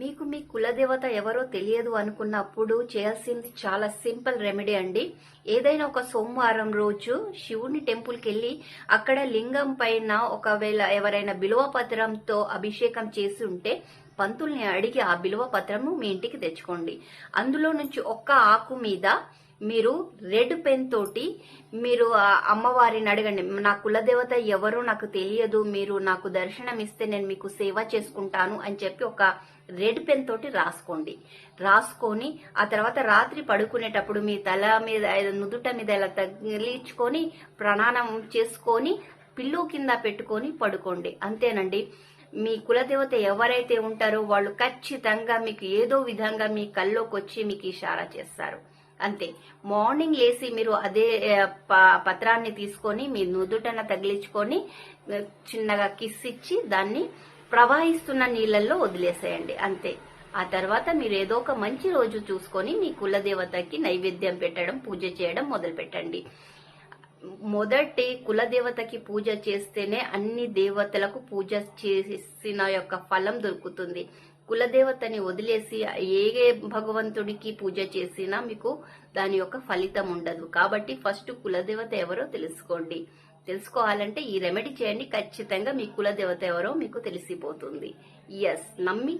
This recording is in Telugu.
మీకు మీ కులదేవత ఎవరో తెలియదు అనుకున్నప్పుడు చేయాల్సింది చాలా సింపుల్ రెమెడీ అండి. ఏదైనా ఒక సోమవారం రోజు శివుని టెంపుల్కి వెళ్ళి అక్కడ లింగం పైన ఒకవేళ ఎవరైనా బిలువ పత్రంతో అభిషేకం చేసి ఉంటే పంతుల్ని అడిగి ఆ బిలువ పత్రము మీ ఇంటికి తెచ్చుకోండి. అందులో నుంచి ఒక్క ఆకు మీద మీరు రెడ్ పెన్ తోటి మీరు అమ్మవారిని అడగండి. నా కులదేవత ఎవరో నాకు తెలియదు మీరు నాకు దర్శనం ఇస్తే నేను మీకు సేవ చేసుకుంటాను అని చెప్పి ఒక రెడ్ పెన్ తోటి రాసుకోండి. రాసుకొని ఆ తర్వాత రాత్రి పడుకునేటప్పుడు మీ తల మీద నుదుట మీద ఇలా తగిలించుకొని ప్రణానం చేసుకొని పిల్లు కింద పెట్టుకొని పడుకోండి. అంతేనండి. మీ కులదేవత ఎవరైతే ఉంటారో వాళ్ళు ఖచ్చితంగా మీకు ఏదో విధంగా మీ కల్లోకి వచ్చి మీకు ఇషారా చేస్తారు. అంతే. మార్నింగ్ లేసి మీరు అదే ప- పత్రాన్ని తీసుకొని మీ నుదుటన తగిలించుకొని చిన్నగా కిస్ ఇచ్చి దాన్ని ప్రవహిస్తున్న నీళ్ళల్లో వదిలేసేయండి. అంతే. ఆ తర్వాత మీరు ఏదో ఒక మంచి రోజు చూసుకొని మీ కులదేవతకి నైవేద్యం పెట్టడం పూజ చేయడం మొదలు పెట్టండి మొదటి కులదేవతకి పూజ చేస్తేనే అన్ని దేవతలకు పూజ చేసిన యొక్క ఫలం దొరుకుతుంది. కులదేవతని వదిలేసి ఏ భగవంతుడికి పూజ చేసినా మీకు దాని యొక్క ఫలితం ఉండదు. కాబట్టి ఫస్ట్ కులదేవత ఎవరో తెలుసుకోండి. తెలుసుకోవాలంటే ఈ రెమెడీ చేయండి. ఖచ్చితంగా మీ కులదేవత ఎవరో మీకు తెలిసిపోతుంది. ఎస్ నమ్మి